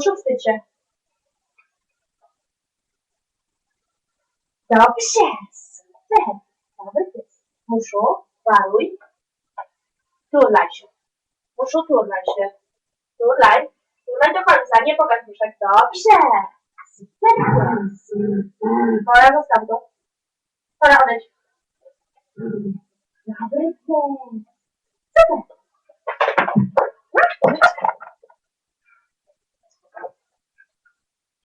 Się. Dobrze. Super. Dobry pies. Muszu, waruj. Turlaj się. Muszu, turlaj się. Turlaj. Turlaj do końca. Nie pokaż muszek. Dobrze. Super pies. Pora zostaw go. Pora odejść. Dobry pies. Super.